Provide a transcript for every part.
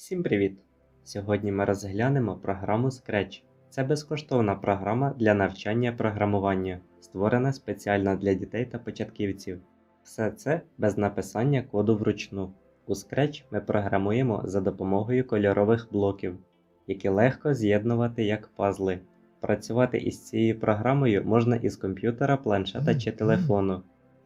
Всім привіт! Сьогодні ми розглянемо програму Scratch. Це безкоштовна програма для навчання програмуванню, створена спеціально для дітей та початківців. Все це без написання коду вручну. У Scratch ми програмуємо за допомогою кольорових блоків, які легко з'єднувати як пазли. Працювати із цією програмою можна із комп'ютера, планшета чи телефону,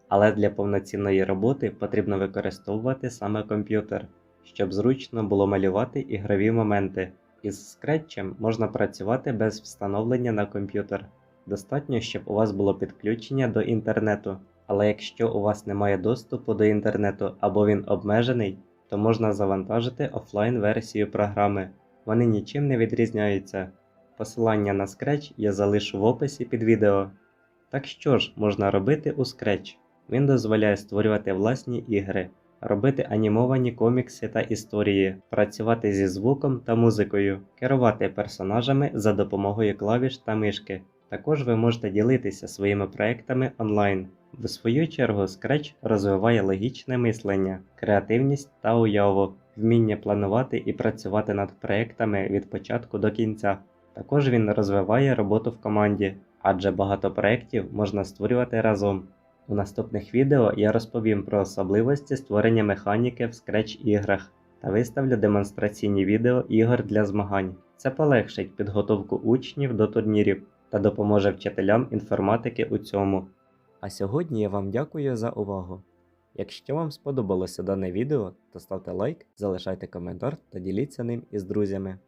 але для повноцінної роботи потрібно використовувати саме комп'ютер щоб зручно було малювати ігрові моменти. Із Scratch можна працювати без встановлення на комп'ютер. Достатньо, щоб у вас було підключення до інтернету. Але якщо у вас немає доступу до інтернету або він обмежений, то можна завантажити офлайн версію програми. Вони нічим не відрізняються. Посилання на Scratch я залишу в описі під відео. Так що ж можна робити у Scratch? Він дозволяє створювати власні ігри, робити анімовані комікси та історії, працювати зі звуком та музикою, керувати персонажами за допомогою клавіш та мишки. Також ви можете ділитися своїми проектами онлайн. В свою чергу Scratch розвиває логічне мислення, креативність та уяву, вміння планувати і працювати над проектами від початку до кінця. Також він розвиває роботу в команді, адже багато проєктів можна створювати разом. У наступних відео я розповім про особливості створення механіки в Scratch іграх та виставлю демонстраційні відео ігор для змагань. Це полегшить підготовку учнів до турнірів та допоможе вчителям інформатики у цьому. А сьогодні я вам дякую за увагу. Якщо вам сподобалося дане відео, то ставте лайк, залишайте коментар та діліться ним із друзями.